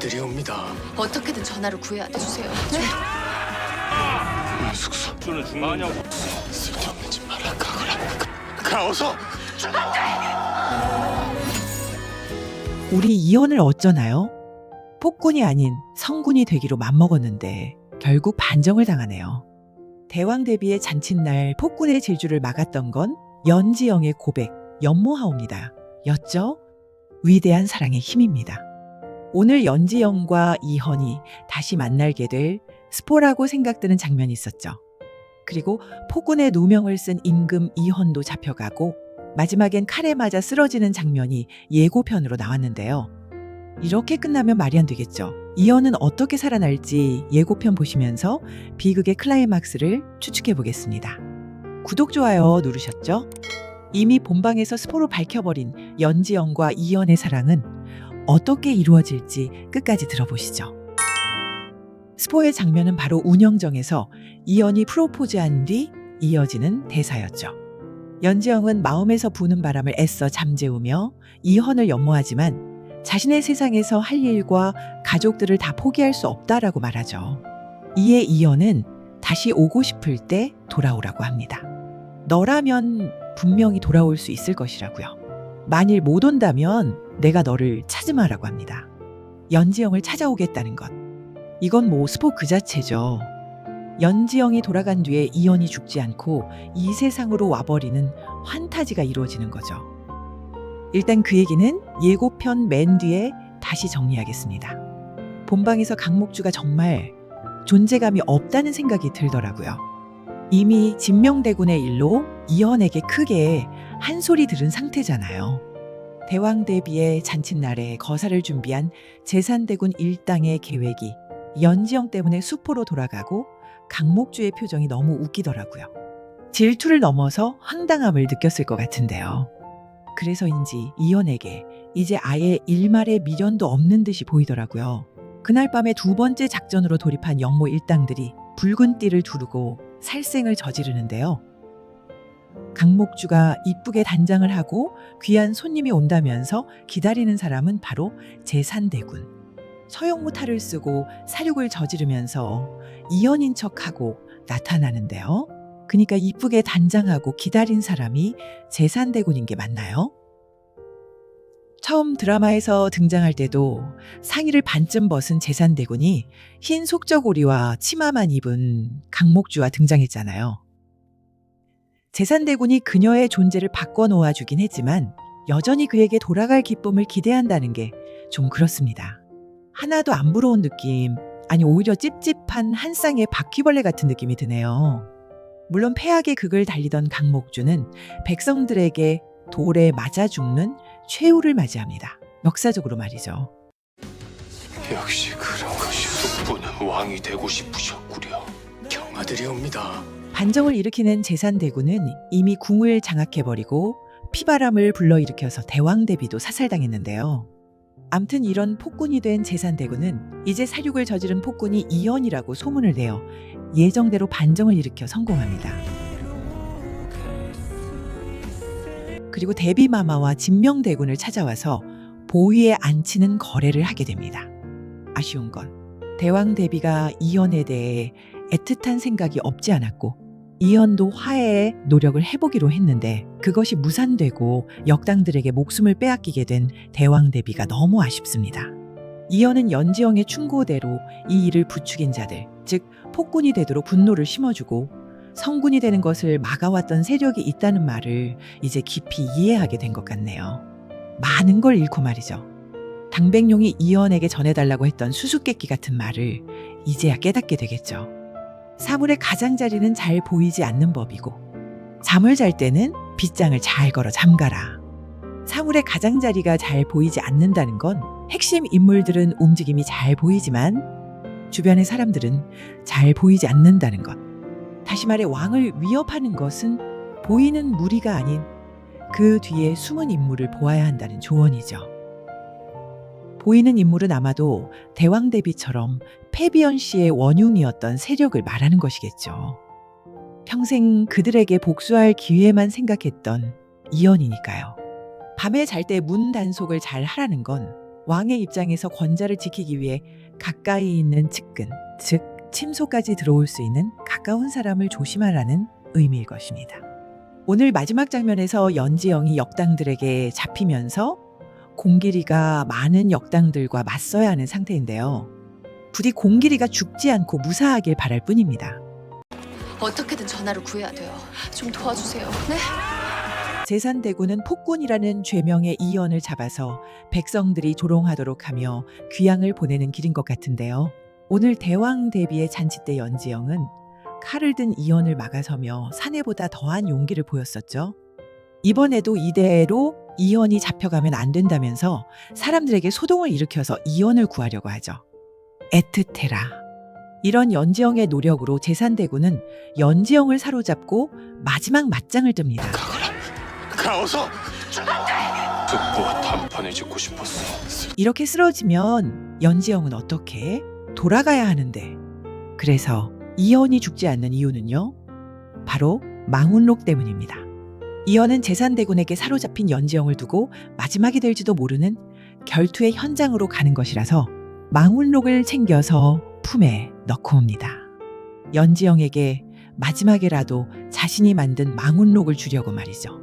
경아들이 옵니다. 어떻게든 전화를 구해야 돼 주세요. 숙소 저는 중마냐고 쓸데없는 짓 말아 가거라. 가 어서. 우리 이혼을 어쩌나요? 폭군이 아닌 성군이 되기로 맘먹었는데 결국 반정을 당하네요. 대왕 대비의 잔칫날 폭군의 질주를 막았던 건 연지영의 고백, 연모하옵니다. 였죠? 위대한 사랑의 힘입니다. 오늘 연지영과 이현이 다시 만날게 될 스포라고 생각드는 장면이 있었죠. 그리고 폭군의 누명을 쓴 임금 이현도 잡혀가고 마지막엔 칼에 맞아 쓰러지는 장면이 예고편으로 나왔는데요. 이렇게 끝나면 말이 안 되겠죠. 이현은 어떻게 살아날지 예고편 보시면서 비극의 클라이막스를 추측해 보겠습니다. 구독, 좋아요 누르셨죠? 이미 본방에서 스포로 밝혀버린 연지영과 이현의 사랑은 어떻게 이루어질지 끝까지 들어보시죠. 스포의 장면은 바로 운영정에서 이현이 프로포즈한 뒤 이어지는 대사였죠. 연지영은 마음에서 부는 바람을 애써 잠재우며 이현을 연모하지만 자신의 세상에서 할 일과 가족들을 다 포기할 수 없다라고 말하죠. 이에 이현은 다시 오고 싶을 때 돌아오라고 합니다. 너라면 분명히 돌아올 수 있을 것이라고요. 만일 못 온다면 내가 너를 찾으마라고 합니다. 연지영을 찾아오겠다는 것. 이건 뭐 스포 그 자체죠. 연지영이 돌아간 뒤에 이현이 죽지 않고 이 세상으로 와버리는 환타지가 이루어지는 거죠. 일단 그 얘기는 예고편 맨 뒤에 다시 정리하겠습니다. 본방에서 강목주가 정말 존재감이 없다는 생각이 들더라고요. 이미 진명대군의 일로 이현에게 크게 한 소리 들은 상태잖아요. 대왕 대비의 잔칫날에 거사를 준비한 재산대군 일당의 계획이 연지영 때문에 수포로 돌아가고 강목주의 표정이 너무 웃기더라고요. 질투를 넘어서 황당함을 느꼈을 것 같은데요. 그래서인지 이현에게 이제 아예 일말의 미련도 없는 듯이 보이더라고요. 그날 밤에 두 번째 작전으로 돌입한 영모 일당들이 붉은 띠를 두르고 살생을 저지르는데요. 강목주가 이쁘게 단장을 하고 귀한 손님이 온다면서 기다리는 사람은 바로 제산대군. 서영무 탈을 쓰고 사륙을 저지르면서 이연인 척하고 나타나는데요. 그러니까 이쁘게 단장하고 기다린 사람이 제산대군인 게 맞나요? 처음 드라마에서 등장할 때도 상의를 반쯤 벗은 제산대군이 흰 속저고리와 치마만 입은 강목주와 등장했잖아요. 제산대군이 그녀의 존재를 바꿔놓아 주긴 했지만 여전히 그에게 돌아갈 기쁨을 기대한다는 게 좀 그렇습니다. 하나도 안 부러운 느낌, 아니 오히려 찝찝한 한 쌍의 바퀴벌레 같은 느낌이 드네요. 물론 폐악의 극을 달리던 강목주는 백성들에게 돌에 맞아 죽는 최후를 맞이합니다. 역사적으로 말이죠. 역시 그런 것이 숙부는 왕이 되고 싶으셨구려. 경아들이 옵니다. 반정을 일으키는 제산대군은 이미 궁을 장악해버리고 피바람을 불러일으켜서 대왕대비도 사살당했는데요. 암튼 이런 폭군이 된 제산대군은 이제 사륙을 저지른 폭군이 이연이라고 소문을 내어 예정대로 반정을 일으켜 성공합니다. 그리고 대비마마와 진명대군을 찾아와서 보위에 앉히는 거래를 하게 됩니다. 아쉬운 건 대왕 대비가 이연에 대해 애틋한 생각이 없지 않았고 이연도 화해에 노력을 해보기로 했는데 그것이 무산되고 역당들에게 목숨을 빼앗기게 된 대왕 대비가 너무 아쉽습니다. 이연은 연지영의 충고대로 이 일을 부추긴 자들, 즉 폭군이 되도록 분노를 심어주고 성군이 되는 것을 막아왔던 세력이 있다는 말을 이제 깊이 이해하게 된 것 같네요. 많은 걸 잃고 말이죠. 당백룡이 이연에게 전해달라고 했던 수수께끼 같은 말을 이제야 깨닫게 되겠죠. 사물의 가장자리는 잘 보이지 않는 법이고 잠을 잘 때는 빗장을 잘 걸어 잠가라. 사물의 가장자리가 잘 보이지 않는다는 건 핵심 인물들은 움직임이 잘 보이지만 주변의 사람들은 잘 보이지 않는다는 것. 다시 말해 왕을 위협하는 것은 보이는 무리가 아닌 그 뒤에 숨은 인물을 보아야 한다는 조언이죠. 보이는 인물은 아마도 대왕 대비처럼 패비언 씨의 원흉이었던 세력을 말하는 것이겠죠. 평생 그들에게 복수할 기회만 생각했던 이연이니까요. 밤에 잘 때 문 단속을 잘 하라는 건 왕의 입장에서 권자를 지키기 위해 가까이 있는 측근, 즉 침소까지 들어올 수 있는 가까운 사람을 조심하라는 의미일 것입니다. 오늘 마지막 장면에서 연지영이 역당들에게 잡히면서 공길이가 많은 역당들과 맞서야 하는 상태인데요. 부디 공길이가 죽지 않고 무사하길 바랄 뿐입니다. 어떻게든 전하를 구해야 돼요. 좀 도와주세요. 네? 제산대군은 폭군이라는 죄명의 이연을 잡아서 백성들이 조롱하도록 하며 귀양을 보내는 길인 것 같은데요. 오늘 대왕 대비의 잔치 때 연지영은 칼을 든 이연을 막아서며 사내보다 더한 용기를 보였었죠. 이번에도 이대로 이연이 잡혀가면 안 된다면서 사람들에게 소동을 일으켜서 이연을 구하려고 하죠. 애틋해라. 이런 연지영의 노력으로 제산대군은 연지영을 사로잡고 마지막 맞짱을 뜹니다. 가거라. 가오서. 특보와 단판을 짓고 싶었어. 이렇게 쓰러지면 연지영은 어떻게 해? 돌아가야 하는데. 그래서 이연이 죽지 않는 이유는요? 바로 망운록 때문입니다. 이연은 제산대군에게 사로잡힌 연지영을 두고 마지막이 될지도 모르는 결투의 현장으로 가는 것이라서 망운록을 챙겨서 품에 넣고 옵니다. 연지영에게 마지막에라도 자신이 만든 망운록을 주려고 말이죠.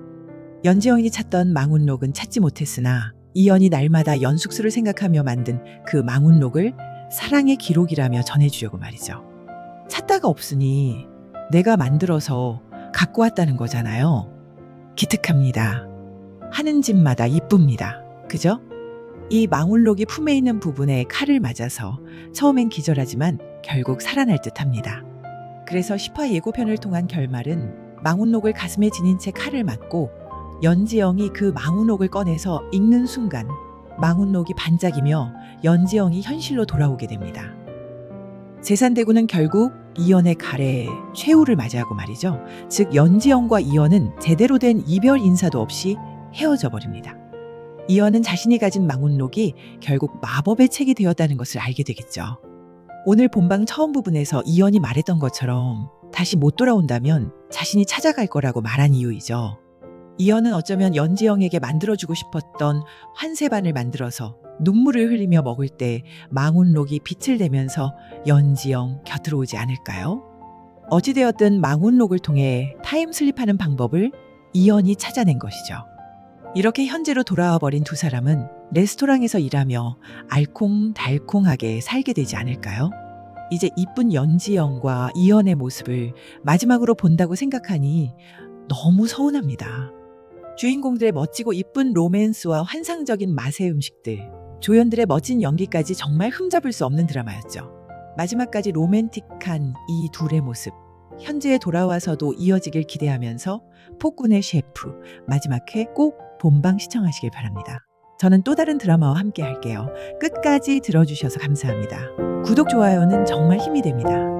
연지영이 찾던 망운록은 찾지 못했으나 이연이 날마다 연숙수를 생각하며 만든 그 망운록을 사랑의 기록이라며 전해주려고 말이죠. 찾다가 없으니 내가 만들어서 갖고 왔다는 거잖아요. 기특합니다. 하는 집마다 이쁩니다. 그죠? 이 망울록이 품에 있는 부분에 칼을 맞아서 처음엔 기절하지만 결국 살아날 듯 합니다. 그래서 시파 예고편을 통한 결말은 망운록을 가슴에 지닌 채 칼을 맞고 연지영이 그 망운록을 꺼내서 읽는 순간 망운록이 반짝이며 연지영이 현실로 돌아오게 됩니다. 제산대군은 결국 이연의 칼에 최후를 맞이하고 말이죠. 즉 연지영과 이연은 제대로 된 이별 인사도 없이 헤어져 버립니다. 이연은 자신이 가진 망운록이 결국 마법의 책이 되었다는 것을 알게 되겠죠. 오늘 본방 처음 부분에서 이연이 말했던 것처럼 다시 못 돌아온다면 자신이 찾아갈 거라고 말한 이유이죠. 이연은 어쩌면 연지영에게 만들어주고 싶었던 환세반을 만들어서 눈물을 흘리며 먹을 때 망운록이 빛을 내면서 연지영 곁으로 오지 않을까요? 어찌되었든 망운록을 통해 타임슬립하는 방법을 이연이 찾아낸 것이죠. 이렇게 현재로 돌아와 버린 두 사람은 레스토랑에서 일하며 알콩달콩하게 살게 되지 않을까요? 이제 이쁜 연지영과 이연의 모습을 마지막으로 본다고 생각하니 너무 서운합니다. 주인공들의 멋지고 이쁜 로맨스와 환상적인 맛의 음식들, 조연들의 멋진 연기까지 정말 흠잡을 수 없는 드라마였죠. 마지막까지 로맨틱한 이 둘의 모습, 현재에 돌아와서도 이어지길 기대하면서 폭군의 셰프, 마지막 회 꼭 본방 시청하시길 바랍니다. 저는 또 다른 드라마와 함께 할게요. 끝까지 들어주셔서 감사합니다. 구독, 좋아요는 정말 힘이 됩니다.